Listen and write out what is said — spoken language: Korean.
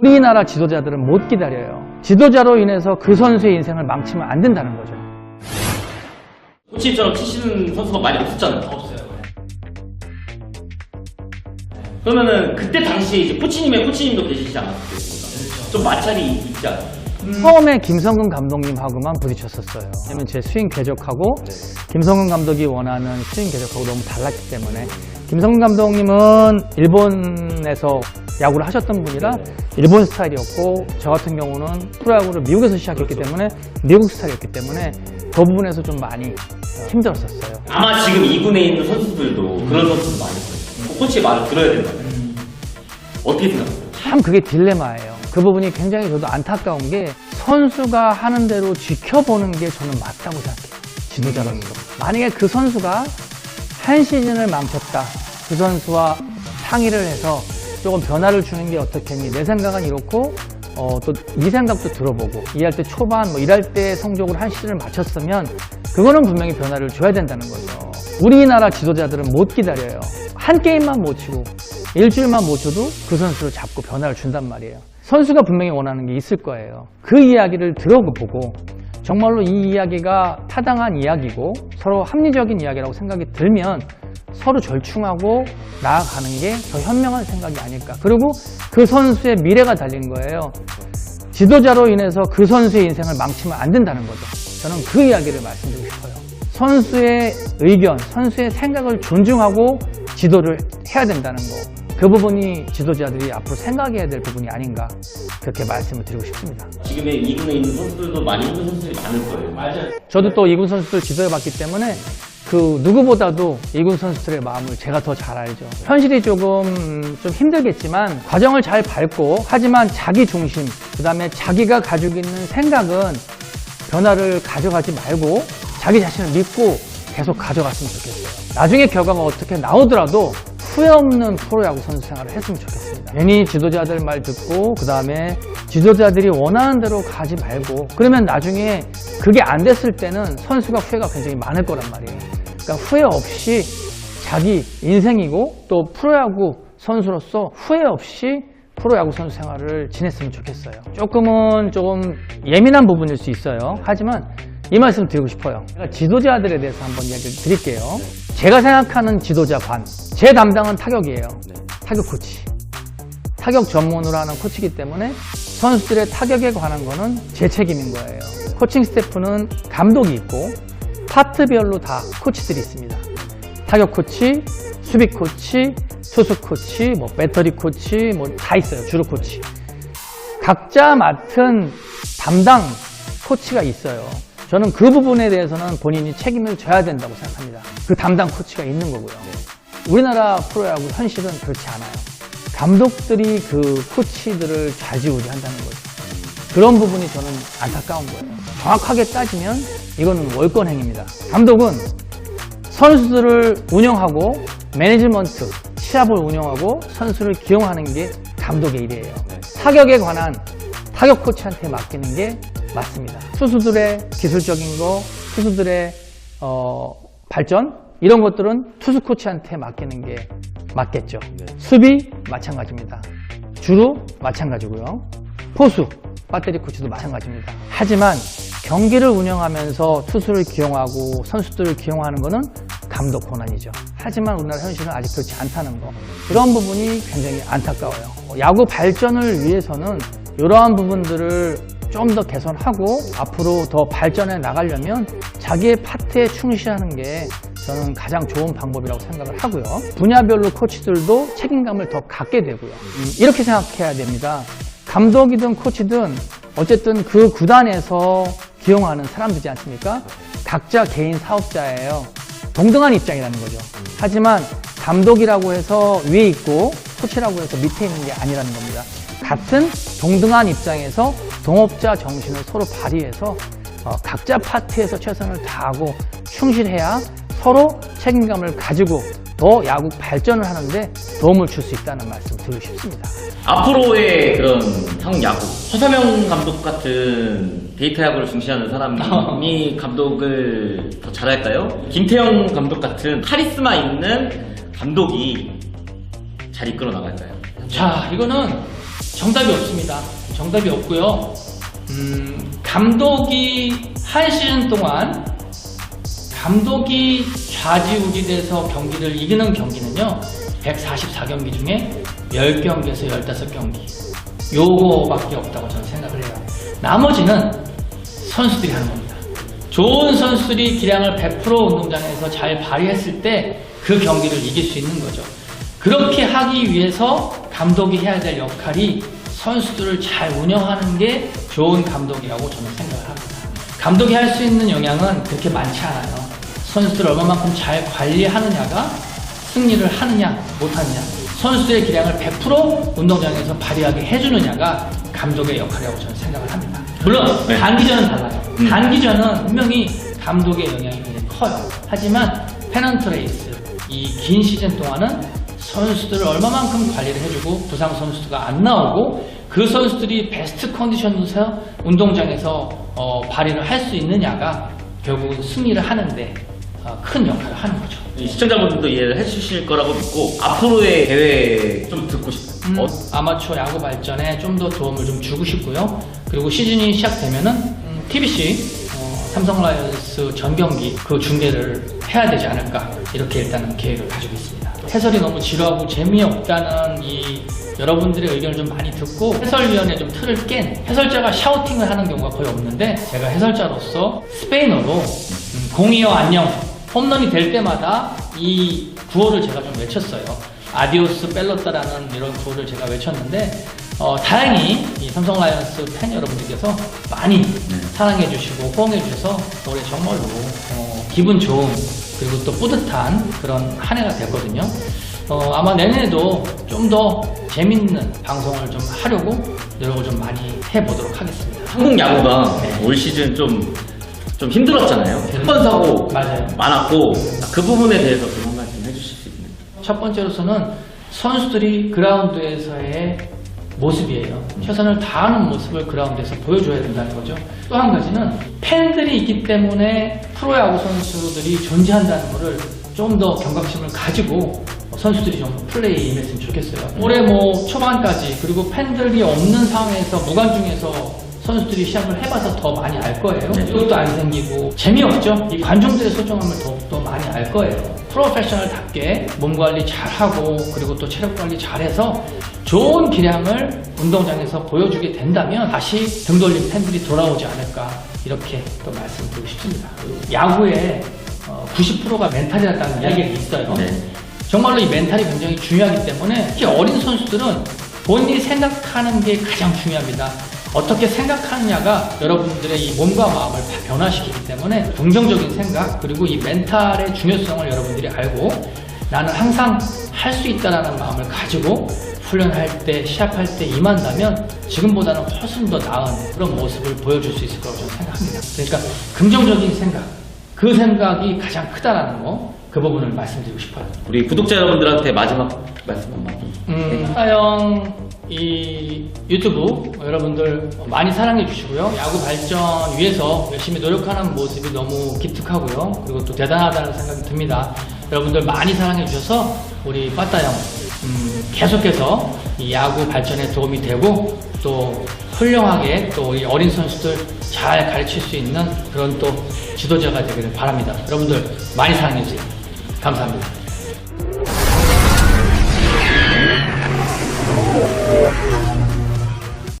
우리나라 지도자들은 못 기다려요. 지도자로 인해서 그 선수의 인생을 망치면 안 된다는 거죠. 코치처럼 치시는 선수가 많이 없었잖아요. 없어요. 그러면은 그때 당시에 이제 코치님의 코치님도 계시지 않았겠습니까? 좀 마찰이 있지 않아요? 처음에 김성근 감독님하고만 부딪혔었어요. 왜냐면 제 스윙 궤적하고 김성근 감독이 원하는 스윙 궤적하고 너무 달랐기 때문에 김성근 감독님은 일본에서 야구를 하셨던 분이라 일본 스타일이었고 저 같은 경우는 프로야구를 미국에서 시작했기 때문에 미국 스타일이었기 때문에 그 부분에서 좀 많이 힘들었었어요. 아마 지금 2군에 있는 선수들도 그런 선수들 많이 있어요. 코치의 말을 들어야 된다. 어떻게 생각하세요? 참 그게 딜레마예요. 그 부분이 굉장히 저도 안타까운 게 선수가 하는 대로 지켜보는 게 저는 맞다고 생각해요. 지도자로서. 만약에 그 선수가 한 시즌을 망쳤다. 그 선수와 상의를 해서 조금 변화를 주는 게 어떻겠니? 내 생각은 이렇고 어, 또 네 생각도 들어보고 일할 때 초반 뭐 일할 때 성적으로 한 시즌을 마쳤으면 그거는 분명히 변화를 줘야 된다는 거죠. 우리나라 지도자들은 못 기다려요. 한 게임만 못 치고 일주일만 못 쳐도 그 선수를 잡고 변화를 준단 말이에요. 선수가 분명히 원하는 게 있을 거예요. 그 이야기를 들어보고 정말로 이 이야기가 타당한 이야기고 서로 합리적인 이야기라고 생각이 들면 서로 절충하고 나아가는 게 더 현명한 생각이 아닐까. 그리고 그 선수의 미래가 달린 거예요. 지도자로 인해서 그 선수의 인생을 망치면 안 된다는 거죠. 저는 그 이야기를 말씀드리고 싶어요. 선수의 의견, 선수의 생각을 존중하고 지도를 해야 된다는 거. 그 부분이 지도자들이 앞으로 생각해야 될 부분이 아닌가 그렇게 말씀을 드리고 싶습니다. 지금의 2군에 있는 선수들도 많이 힘든 선수들이 많을 거예요. 맞아요. 저도 또 이군 선수들 지도해봤기 때문에 그 누구보다도 이군 선수들의 마음을 제가 더 잘 알죠. 현실이 조금 좀 힘들겠지만 과정을 잘 밟고 하지만 자기 중심 그 다음에 자기가 가지고 있는 생각은 변화를 가져가지 말고 자기 자신을 믿고 계속 가져갔으면 좋겠어요. 나중에 결과가 어떻게 나오더라도 후회 없는 프로야구 선수 생활을 했으면 좋겠습니다. 괜히 지도자들 말 듣고 그 다음에 지도자들이 원하는 대로 가지 말고 그러면 나중에 그게 안 됐을 때는 선수가 후회가 굉장히 많을 거란 말이에요. 그러니까 후회 없이 자기 인생이고 또 프로야구 선수로서 후회 없이 프로야구 선수 생활을 지냈으면 좋겠어요. 조금은 조금 예민한 부분일 수 있어요. 하지만 이 말씀 드리고 싶어요. 제가 지도자들에 대해서 한번 이야기를 드릴게요. 제가 생각하는 지도자관. 제 담당은 타격이에요. 타격 코치. 타격 전문으로 하는 코치이기 때문에 선수들의 타격에 관한 거는 제 책임인 거예요. 코칭 스태프는 감독이 있고 파트별로 다 코치들이 있습니다. 타격 코치, 수비 코치, 투수 코치, 뭐 배터리 코치, 뭐 다 있어요. 주루 코치. 각자 맡은 담당 코치가 있어요. 저는 그 부분에 대해서는 본인이 책임을 져야 된다고 생각합니다. 그 담당 코치가 있는 거고요. 우리나라 프로야구 현실은 그렇지 않아요. 감독들이 그 코치들을 좌지우지한다는 거죠. 그런 부분이 저는 안타까운 거예요. 정확하게 따지면 이거는 월권 행위입니다. 감독은 선수들을 운영하고 매니지먼트, 시합을 운영하고 선수를 기용하는 게 감독의 일이에요. 타격에 관한 타격 코치한테 맡기는 게 맞습니다. 투수들의 기술적인 거, 투수들의 어, 발전 이런 것들은 투수 코치한테 맡기는 게 맞겠죠. 수비 마찬가지입니다. 주루 마찬가지고요. 포수 배터리 코치도 마찬가지입니다. 하지만 경기를 운영하면서 투수를 기용하고 선수들을 기용하는 것은 감독 권한이죠. 하지만 우리나라 현실은 아직 그렇지 않다는 거. 그런 부분이 굉장히 안타까워요. 야구 발전을 위해서는 이러한 부분들을 좀 더 개선하고 앞으로 더 발전해 나가려면 자기의 파트에 충실하는 게 저는 가장 좋은 방법이라고 생각을 하고요. 분야별로 코치들도 책임감을 더 갖게 되고요. 음, 이렇게 생각해야 됩니다. 감독이든 코치든 어쨌든 그 구단에서 기용하는 사람들이지 않습니까? 각자 개인 사업자예요. 동등한 입장이라는 거죠. 하지만 감독이라고 해서 위에 있고 코치라고 해서 밑에 있는 게 아니라는 겁니다. 같은 동등한 입장에서 동업자 정신을 서로 발휘해서 어, 각자 파트에서 최선을 다하고 충실해야 서로 책임감을 가지고 더 야구 발전을 하는데 도움을 줄 수 있다는 말씀 드리고 싶습니다. 앞으로의 그런 한국 야구 허서명 감독 같은 데이터 야구를 중시하는 사람이 감독을 더 잘할까요? 김태형 감독 같은 카리스마 있는 감독이 잘 이끌어 나갈까요? 자, 이거는 정답이 없습니다. 정답이 없고요. 음, 감독이 한 시즌 동안 감독이 좌지우지돼서 경기를 이기는 경기는요 144경기 중에 10경기에서 15경기. 요거밖에 없다고 저는 생각을 해요. 나머지는 선수들이 하는 겁니다. 좋은 선수들이 기량을 100% 운동장에서 잘 발휘했을 때 그 경기를 이길 수 있는 거죠. 그렇게 하기 위해서 감독이 해야 될 역할이 선수들을 잘 운영하는 게 좋은 감독이라고 저는 생각을 합니다. 감독이 할 수 있는 영향은 그렇게 많지 않아요. 선수들을 얼마만큼 잘 관리하느냐가 승리를 하느냐, 못하느냐. 선수들의 기량을 100% 운동장에서 발휘하게 해주느냐가 감독의 역할이라고 저는 생각을 합니다. 물론, 네. 단기전은 달라요. 음. 단기전은 분명히 감독의 영향이 굉장히 커요. 하지만 페넌트 레이스, 이 긴 시즌 동안은 선수들을 얼마만큼 관리를 해주고 부상 선수가 안 나오고 그 선수들이 베스트 컨디션에서 운동장에서 어, 발휘를 할 수 있느냐가 결국은 승리를 하는데 어, 큰 역할을 하는 거죠. 이 시청자분들도 이해를 해주실 거라고 믿고 앞으로의 대회 좀 듣고 싶어요. 음, 어, 아마추어 야구 발전에 좀 더 도움을 좀 주고 싶고요. 그리고 시즌이 시작되면은 음, TBC 어, 삼성 라이온스 전 경기 그 중계를 해야 되지 않을까 이렇게 일단은 계획을 가지고 있습니다. 해설이 너무 지루하고 재미없다는 이 여러분들의 의견을 좀 많이 듣고 해설위원회 좀 틀을 깬 해설자가 샤우팅을 하는 경우가 거의 없는데 제가 해설자로서 스페인어로 음, 공이여 안녕 홈런이 될 때마다 이 구호를 제가 좀 외쳤어요. 아디오스 펠로타라는 이런 구호를 제가 외쳤는데 어, 다행히 이 삼성 라이언스 팬 여러분들께서 많이 사랑해 주시고 호응해 주셔서 올해 정말로 어, 기분 좋은 그리고 또 뿌듯한 그런 한 해가 됐거든요. 어, 아마 내년에도 좀 더 재밌는 방송을 좀 하려고 노력을 좀 많이 해보도록 하겠습니다. 한국 야구가 네. 올 시즌 좀, 좀 힘들었잖아요. 그렇죠. 사건 사고 맞아요. 많았고 그 부분에 대해서 좀 한 말씀 해주실 수 있나요? 첫 번째로서는 선수들이 그라운드에서의 모습이에요. 최선을 다하는 모습을 그라운드에서 보여줘야 된다는 거죠. 또 한 가지는 팬들이 있기 때문에 프로야구 선수들이 존재한다는 것을 좀 더 경각심을 가지고 선수들이 좀 플레이에 임했으면 좋겠어요. 올해 뭐 초반까지 그리고 팬들이 없는 상황에서 무관중에서 선수들이 시합을 해봐서 더 많이 알 거예요. 네. 그것도 안 생기고 재미없죠. 이 관중들의 소중함을 더욱더 많이 알 거예요. 프로페셔널답게 몸 관리 잘하고 그리고 또 체력 관리 잘해서 좋은 기량을 운동장에서 보여주게 된다면 다시 등 돌린 팬들이 돌아오지 않을까 이렇게 또 말씀드리고 싶습니다. 야구의 90%가 멘탈이라는 이야기가 있어요. 네. 정말로 이 멘탈이 굉장히 중요하기 때문에 특히 어린 선수들은 본인이 생각하는 게 가장 중요합니다. 어떻게 생각하느냐가 여러분들의 이 몸과 마음을 다 변화시키기 때문에 긍정적인 생각 그리고 이 멘탈의 중요성을 여러분들이 알고 나는 항상 할 수 있다라는 마음을 가지고 훈련할 때 시합할 때 임한다면 지금보다는 훨씬 더 나은 그런 모습을 보여줄 수 있을 거라고 저는 생각합니다. 그러니까 긍정적인 생각 그 생각이 가장 크다라는 거 그 부분을 말씀드리고 싶어요. 우리 구독자 여러분들한테 마지막 말씀 한마디. 음, 사영 이 유튜브 여러분들 많이 사랑해 주시고요. 야구 발전 위해서 열심히 노력하는 모습이 너무 기특하고요. 그리고 또 대단하다는 생각이 듭니다. 여러분들 많이 사랑해 주셔서 우리 빠따형 음, 계속해서 이 야구 발전에 도움이 되고 또 훌륭하게 또 우리 어린 선수들 잘 가르칠 수 있는 그런 또 지도자가 되기를 바랍니다. 여러분들 많이 사랑해 주세요. 감사합니다.